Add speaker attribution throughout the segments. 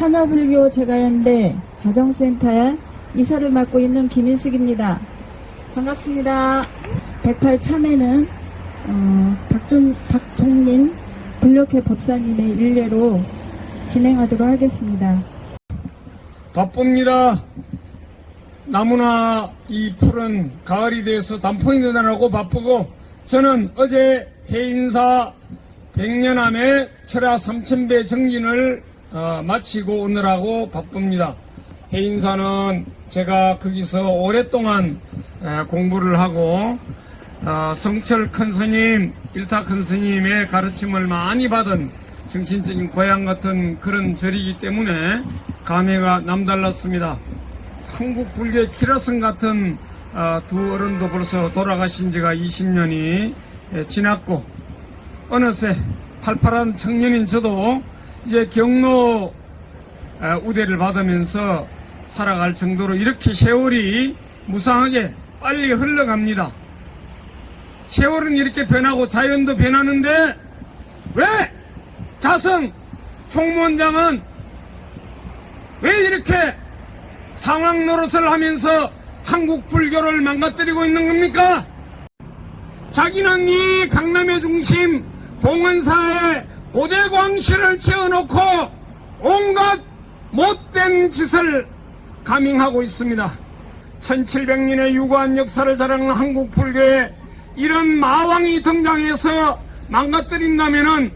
Speaker 1: 참여불교 제가연대 자정센터에 이사를 맡고 있는 김인숙입니다. 반갑습니다. 108 참회는 어, 박종, 박종린 불력회 법사님의 일례로 진행하도록 하겠습니다.
Speaker 2: 바쁩니다. 나무나 이 풀은 가을이 돼서 단풍이 늘어나고 바쁘고 저는 어제 해인사 백년암의 철야 삼천배 정진을 어, 마치고 오늘하고 바쁩니다. 해인사는 제가 거기서 오랫동안 에, 공부를 하고 어, 성철 큰 스님, 일타 큰 스님의 가르침을 많이 받은 정신적인 고향 같은 그런 절이기 때문에 감회가 남달랐습니다. 한국 불교 키라슨 같은 아, 두 어른도 벌써 돌아가신 지가 20년이 지났고 어느새 팔팔한 청년인 저도 이제 경로 아, 우대를 받으면서 살아갈 정도로 이렇게 세월이 무상하게 빨리 흘러갑니다. 세월은 이렇게 변하고 자연도 변하는데 왜 자성 총무원장은 왜 이렇게 상황 노릇을 하면서 한국 불교를 망가뜨리고 있는 겁니까? 자기는 이 강남의 중심 봉은사에 고대광실을 채워놓고 온갖 못된 짓을 감행하고 있습니다. 1700년의 유구한 역사를 자랑하는 한국 불교에 이런 마왕이 등장해서 망가뜨린다면은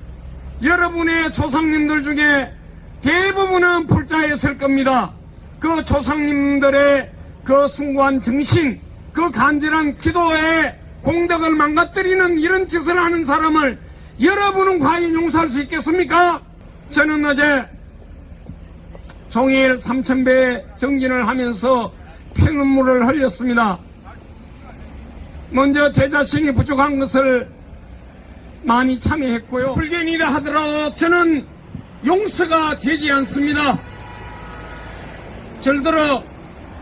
Speaker 2: 여러분의 조상님들 중에 대부분은 불자에 설 겁니다. 그 조상님들의 그 숭고한 정신, 그 간절한 기도의 공덕을 망가뜨리는 이런 짓을 하는 사람을 여러분은 과연 용서할 수 있겠습니까? 저는 어제 종일 삼천배 정진을 하면서 피눈물을 흘렸습니다. 먼저 제 자신이 부족한 것을 많이 참여했고요. 불견이라 하더라도 저는 용서가 되지 않습니다. 절들어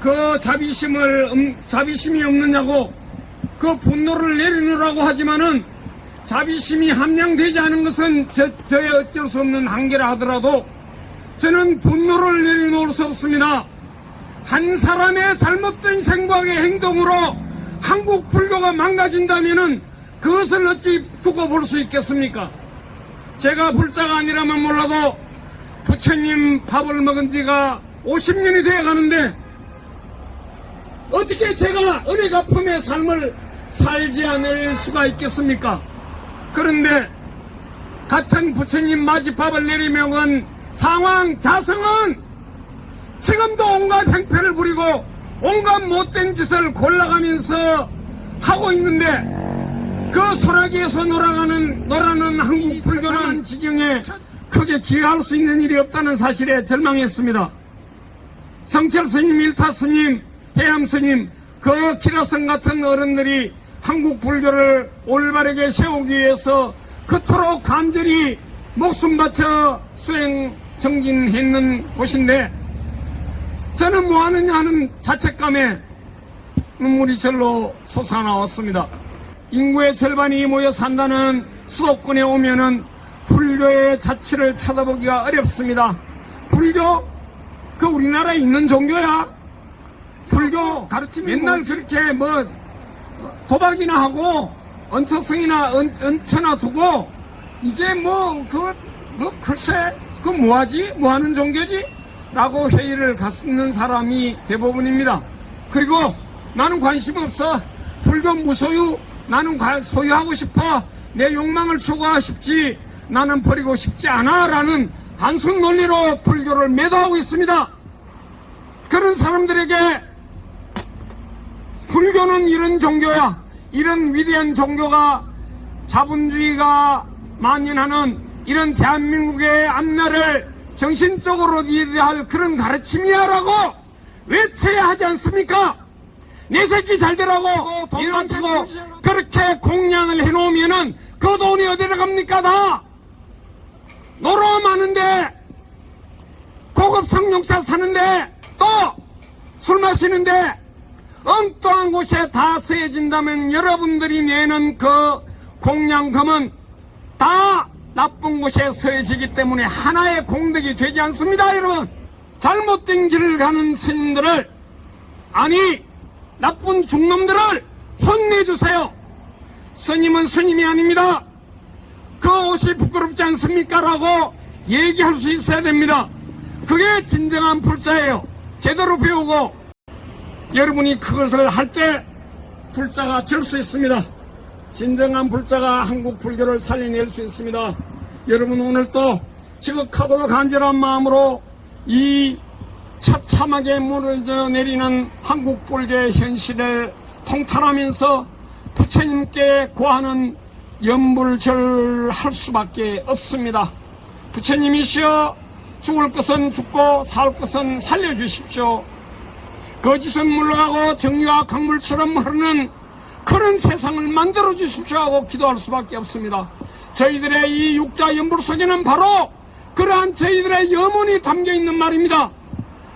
Speaker 2: 그 자비심을 음, 자비심이 없느냐고 그 분노를 내리느라고 하지만은 자비심이 함량되지 않은 것은 저, 저의 어쩔 수 없는 한계라 하더라도 저는 분노를 내려놓을 수 없습니다. 한 사람의 잘못된 생각의 행동으로 한국 불교가 망가진다면은 그것을 어찌 두고 볼 수 있겠습니까? 제가 불자가 아니라면 몰라도 부처님 밥을 먹은 지가 50년이 되어 가는데 어떻게 제가 은혜 갚음의 삶을 살지 않을 수가 있겠습니까? 그런데 같은 부처님 마지밥을 내리명은 상황 자성은 지금도 온갖 행패를 부리고 온갖 못된 짓을 골라가면서 하고 있는데 그 소라기에서 놀아가는 놀아는 한국 불교는 지경에 크게 기여할 수 있는 일이 없다는 사실에 절망했습니다. 성철 스님, 일타 스님, 해암 스님, 그 기라성 같은 어른들이 한국 불교를 올바르게 세우기 위해서 그토록 간절히 목숨 바쳐 수행 정진했는 곳인데 저는 뭐 하느냐 하는 자책감에 눈물이 절로 솟아나왔습니다. 인구의 절반이 모여 산다는 수도권에 오면은 불교의 자취를 찾아보기가 어렵습니다. 불교? 그 우리나라에 있는 종교야? 불교 가르치면 맨날 그렇게 뭐 도박이나 하고 언처성이나 은, 은처나 두고 이게 뭐그 뭐 글쎄 그 뭐하지? 뭐하는 종교지? 라고 회의를 갖는 사람이 대부분입니다. 그리고 나는 관심 없어. 불교 무소유 나는 관- 소유하고 싶어. 내 욕망을 추구하고 싶지. 나는 버리고 싶지 않아. 라는 단순 논리로 불교를 매도하고 있습니다. 그런 사람들에게 불교는 이런 종교야. 이런 위대한 종교가 자본주의가 만연하는 이런 대한민국의 앞날을 정신적으로 리드할 그런 가르침이야라고 외쳐야 하지 않습니까? 내 새끼 잘 되라고 이런 치고 그렇게 공양을 해놓으면은 그 돈이 어디로 갑니까 다? 놀러 많은데 고급 상용차 사는데 또 술 마시는데 엉뚱한 곳에 다 쓰여진다면 여러분들이 내는 그 공양금은 다 나쁜 곳에 서해지기 때문에 하나의 공덕이 되지 않습니다, 여러분. 잘못된 길을 가는 스님들을, 아니, 나쁜 중놈들을 혼내주세요. 스님은 스님이 아닙니다. 그 옷이 부끄럽지 않습니까? 라고 얘기할 수 있어야 됩니다. 그게 진정한 불자예요. 제대로 배우고 여러분이 그것을 할 때 불자가 될 수 있습니다. 진정한 불자가 한국 불교를 살려낼 수 있습니다. 여러분 오늘 또 지극하고 간절한 마음으로 이 처참하게 무너져 내리는 한국 불교의 현실을 통탄하면서 부처님께 구하는 연불절 할 수밖에 없습니다. 부처님이시여 죽을 것은 죽고 살 것은 살려주십시오. 거짓은 물러가고 정의가 강물처럼 흐르는 그런 세상을 만들어 주십시오 하고 기도할 수밖에 없습니다. 저희들의 이 육자 연불 속에는 바로 그러한 저희들의 염원이 담겨 있는 말입니다.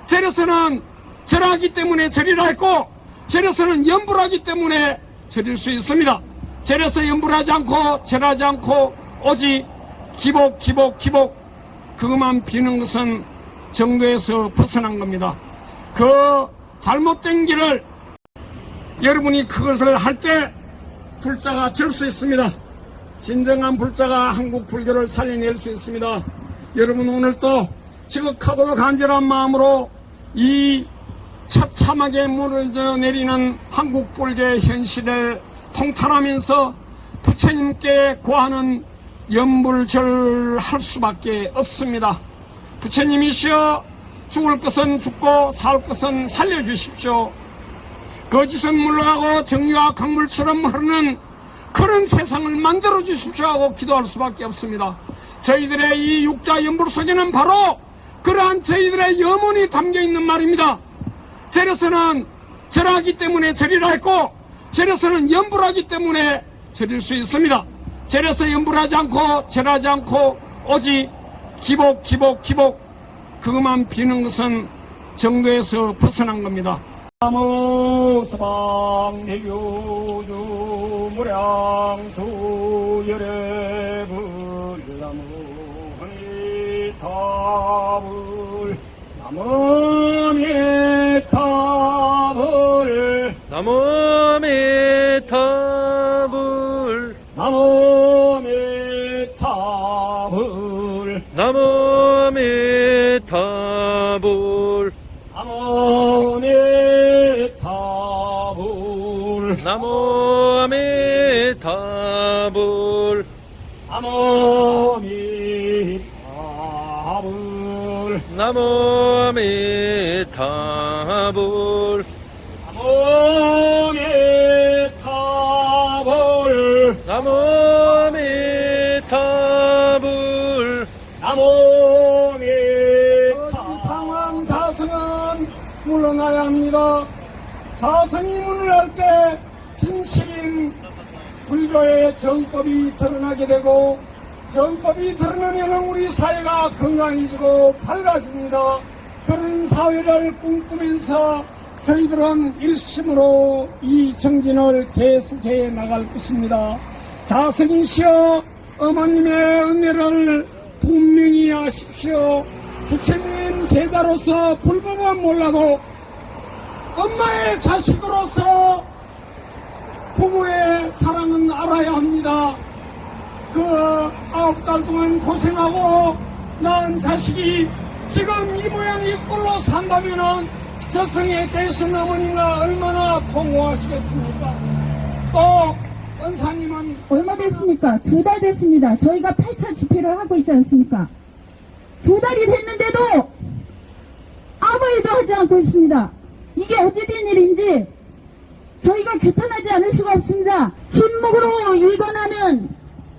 Speaker 2: 절에서는 절하기 때문에 절이라 했고 절에서는 연불하기 때문에 절일 수 있습니다. 절에서 연불하지 않고 절하지 않고 오직 기복 기복 기복 그것만 비는 것은 정도에서 벗어난 겁니다. 그 잘못된 길을 여러분이 그것을 할 때 불자가 될수 있습니다. 진정한 불자가 한국 불교를 살려낼 수 있습니다. 여러분 오늘 또 지극하고 간절한 마음으로 이 처참하게 무너져 내리는 한국 불교의 현실을 통탄하면서 부처님께 구하는 연불절 할 수밖에 없습니다. 부처님이시여 죽을 것은 죽고 살 것은 살려주십시오. 거짓은 물러가고 정의와 강물처럼 흐르는 그런 세상을 만들어 주십시오 하고 기도할 수밖에 없습니다. 저희들의 이 육자 연불 속에는 바로 그러한 저희들의 염원이 담겨 있는 말입니다. 절에서는 절하기 때문에 절이라 했고 절에서는 연불하기 때문에 절일 수 있습니다. 절에서 연불하지 않고 절하지 않고 오직 기복 기복 기복 그것만 비는 것은 정도에서 벗어난 겁니다. 나무 서방 대교주 무량수 열애불 나무 허니 타불 나무 미타불
Speaker 3: 나무 메타
Speaker 2: 나무
Speaker 3: 메타불.
Speaker 2: 나무 미타불.
Speaker 3: 나무 메타불.
Speaker 2: 나무 미타불.
Speaker 3: 나무 메타불.
Speaker 2: 나무 미타 상황 자성은 물러나야 합니다. 자성이 물러날 때 진실인 불교의 정법이 드러나게 되고 정법이 드러나면 우리 사회가 건강해지고 밝아집니다. 그런 사회를 꿈꾸면서 저희들은 일심으로 이 정진을 계속해 나갈 것입니다. 자성이시여 어머님의 은혜를 분명히 하십시오. 부처님 제자로서 불법은 몰라도 엄마의 자식으로서 부모의 사랑은 알아야 합니다. 그 아홉 달 동안 고생하고 낳은 자식이 지금 이 모양 이 꼴로 산다면은 저승에 계신 어머니가 얼마나 공허하시겠습니까? 또 은사님은
Speaker 1: 얼마 됐습니까? 두 달 됐습니다. 저희가 8차 집회를 하고 있지 않습니까? 두 달이 됐는데도 아무 일도 하지 않고 있습니다. 이게 어찌된 일인지 규탄하지 않을 수가 없습니다. 침묵으로 일관하는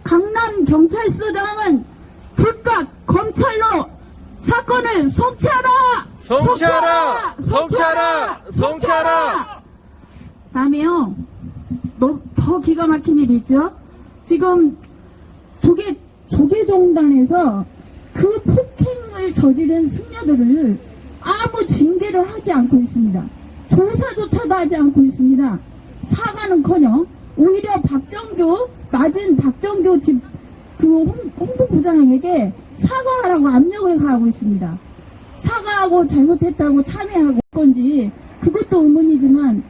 Speaker 1: 강남 경찰서장은 즉각 검찰로 사건을 송치하라!
Speaker 3: 송치하라! 송치하라! 송치하라!
Speaker 1: 다음에요. 너, 더 기가 막힌 일이 있죠? 지금 조계, 조계종단에서 그 폭행을 저지른 승려들을 아무 징계를 하지 않고 있습니다. 조사조차도 하지 않고 있습니다. 사과는 커녕 오히려 박정규, 맞은 박정규 집그 홍- 홍보부장에게 사과하라고 압력을 가하고 있습니다. 사과하고 잘못했다고 참여하고 건지 그것도 의문이지만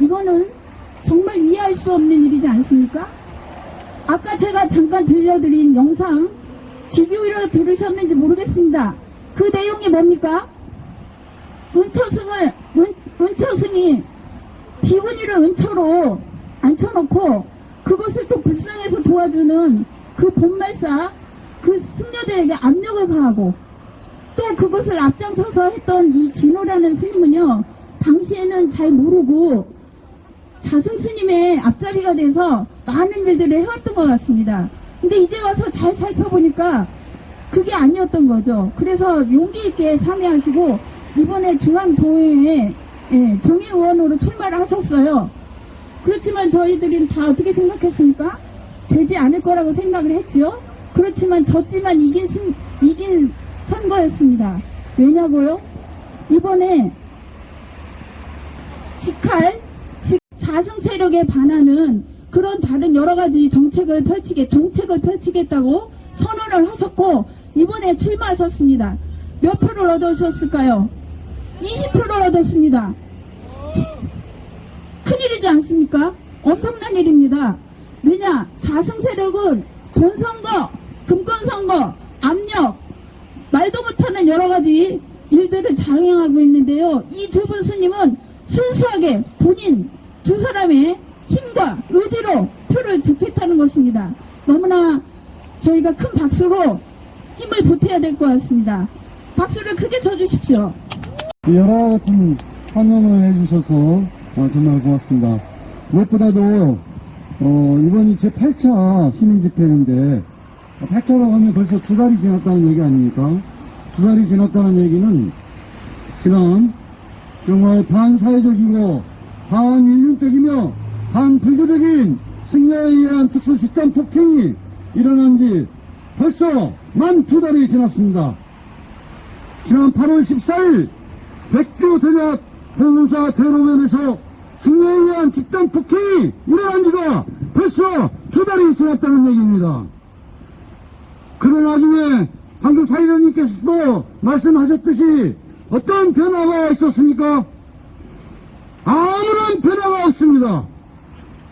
Speaker 1: 이거는 정말 이해할 수 없는 일이지 않습니까? 아까 제가 잠깐 들려드린 영상 귀 기울여 들으셨는지 모르겠습니다. 그 내용이 뭡니까? 은처승을 은, 은처승이 비구니를 은처로 앉혀놓고 그것을 또 불쌍해서 도와주는 그 본말사 그 승려들에게 압력을 가하고 또 그것을 앞장서서 했던 이 진호라는 스님은요 당시에는 잘 모르고 자승 스님의 앞자리가 돼서 많은 일들을 해왔던 것 같습니다. 근데 이제 와서 잘 살펴보니까 그게 아니었던 거죠. 그래서 용기 있게 참여하시고 이번에 중앙조회에 예, 경의의원으로 출마를 하셨어요. 그렇지만 저희들은 다 어떻게 생각했습니까? 되지 않을 거라고 생각을 했죠. 그렇지만 졌지만 이긴 승, 이긴 선거였습니다. 왜냐고요? 이번에 직할 직 자승 세력에 반하는 그런 다른 여러 가지 정책을 펼치게 동책을 펼치겠다고 선언을 하셨고 이번에 출마하셨습니다. 몇 표를 얻으셨을까요? 20표를 얻었습니다. 큰일이지 않습니까? 엄청난 일입니다. 왜냐? 자승 세력은 돈 선거, 금권 선거, 압력, 말도 못하는 여러 가지 일들을 장행하고 있는데요. 이 두 분 스님은 순수하게 본인 두 사람의 힘과 의지로 표를 득했다는 것입니다. 너무나 저희가 큰 박수로 힘을 보태야 될 것 같습니다. 박수를 크게 쳐주십시오.
Speaker 4: 여러 같은 환영을 해주셔서 어, 정말 고맙습니다. 무엇보다도 어, 이번이 제 8차 시민집회인데 8차라고 하면 벌써 두 달이 지났다는 얘기 아닙니까? 두 달이 지났다는 얘기는 지난 정말 반사회적이고 반인륜적이며 반불교적인 승려에 의한 특수 집단 폭행이 일어난 지 벌써 만 두 달이 지났습니다. 지난 8월 14일 백주 대략 변호사 대로변에서 승려에 의한 집단 폭행이 일어난 지가 벌써 두 달이 지났다는 얘기입니다. 그런 와중에 방금 사회자님께서도 말씀하셨듯이 어떤 변화가 있었습니까? 아무런 변화가 없습니다.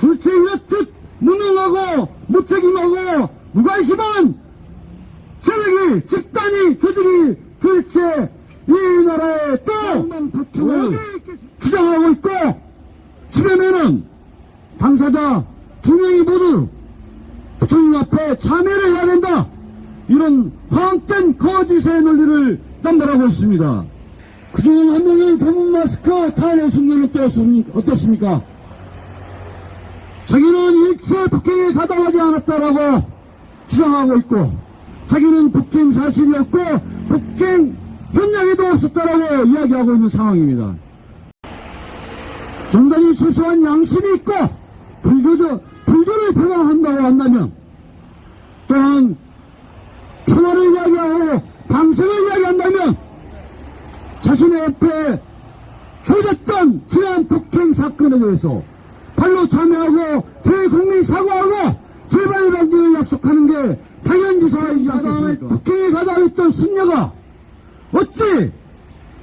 Speaker 4: 도대체 왜특 무능하고 무책임하고 무관심한 세력이 집단이 조직이 도대체 이 나라에 또왜 주장하고 있고 주변에는 당사자 두 명이 모두 부처님 앞에 참여를 해야 된다 이런 황된 거짓의 논리를 남발하고 있습니다. 그중 한 명이 대문 마스크 탄핵 또 어떻습니까? 자기는 일체 폭행에 가담하지 않았다라고 주장하고 있고 자기는 폭행 사실이 없고 폭행 현장에도 없었다라고 이야기하고 있는 상황입니다. 정당이 출소한 양심이 있고 불교적 불교를 표방한다고 한다면 또한 평화를 이야기하고 방생을 이야기한다면 자신의 옆에 조졌던 지난 폭행 사건에 대해서 발로 참여하고 대국민 사과하고 재발 방지를 약속하는 게 당연지사이지 않겠습니까? 폭행에 가담했던 승려가 어찌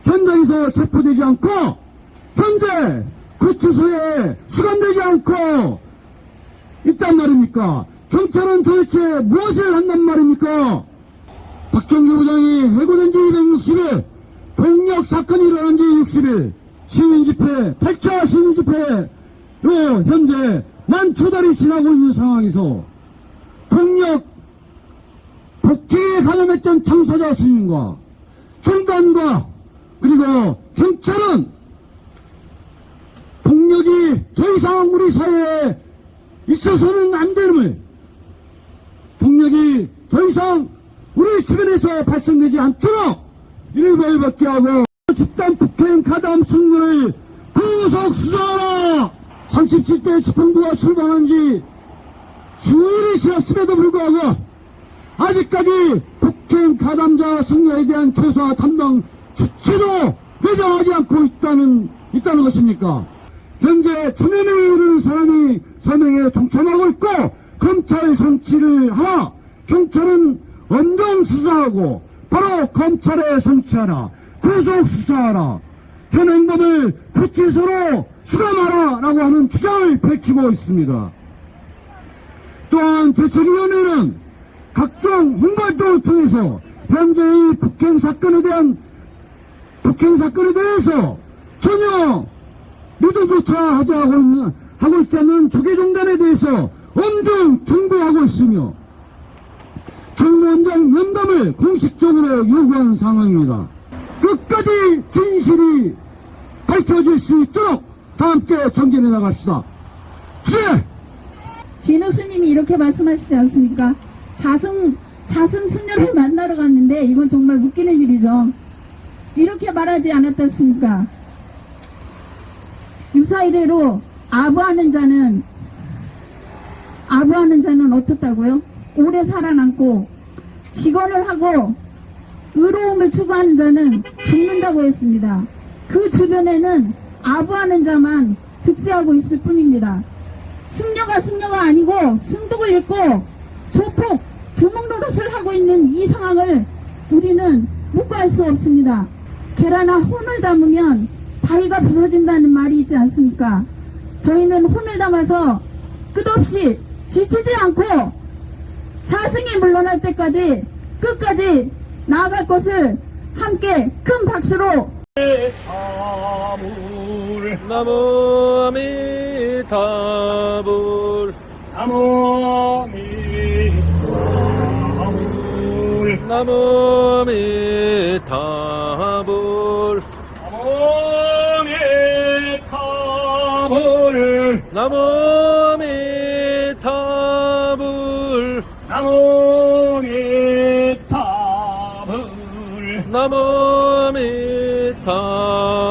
Speaker 4: 현장에서 체포되지 않고 현재 구치소에 수감되지 않고 있단 말입니까? 경찰은 도대체 무엇을 한단 말입니까? 박정규 부장이 해고된 지 260일, 폭력 사건이 일어난 지 60일, 시민집회, 8차 시민집회로 현재 만 두 달이 지나고 있는 상황에서 폭력, 폭행에 가담했던 당사자 스님과 중단과 그리고 경찰은 폭력이 더 이상 우리 사회에 있어서는 안 됨을 폭력이 더 이상 우리 주변에서 발생되지 않도록 일벌 받게 하고 집단 폭행 가담 승리를 구속 수사하라! 37대 집행부가 출범한 지 수일이 지났음에도 불구하고 아직까지 가담자 승려에 대한 조사 담당 주체도 배정하지 않고 있다는 있다는 것입니까? 현재 천연에 이르는 사람이 서명에 동참하고 있고 검찰 정치를 하나 경찰은 엄정 수사하고 바로 검찰에 송치하라 구속 수사하라 현행범을 구치소로 수감하라 라고 하는 주장을 펼치고 있습니다. 또한 대책위원회는 각종 홍보활동을 통해서 현재의 북행 사건에 대한 북행 사건에 대해서 전혀 믿음조차 하지 하고 있는, 하고 있지 않는 조계종단에 대해서 엄중 통보하고 있으며 중무원장 면담을 공식적으로 요구한 상황입니다. 끝까지 진실이 밝혀질 수 있도록 다 함께 전진해 나갑시다. 예!
Speaker 1: 진우 스님이 이렇게 말씀하시지 않습니까? 자승, 자승 승려를 만나러 갔는데 이건 정말 웃기는 일이죠. 이렇게 말하지 않았겠습니까? 유사이래로 아부하는 자는, 아부하는 자는 어떻다고요? 오래 살아남고 직언을 하고 의로움을 추구하는 자는 죽는다고 했습니다. 그 주변에는 아부하는 자만 득세하고 있을 뿐입니다. 승려가 승려가 아니고 승독을 입고 조폭 두목 노릇을 하고 있는 이 상황을 우리는 묵과할 수 없습니다. 계란아 혼을 담으면 바위가 부서진다는 말이 있지 않습니까? 저희는 혼을 담아서 끝없이 지치지 않고 자승이 물러날 때까지 끝까지 나아갈 것을 함께 큰 박수로
Speaker 3: 나무 아미타불
Speaker 2: 나무 미타불
Speaker 3: 나무 아미타불
Speaker 2: 나무 미 타불
Speaker 3: 나무 아미타불
Speaker 2: 나무 미 타불
Speaker 3: 나무 아미타불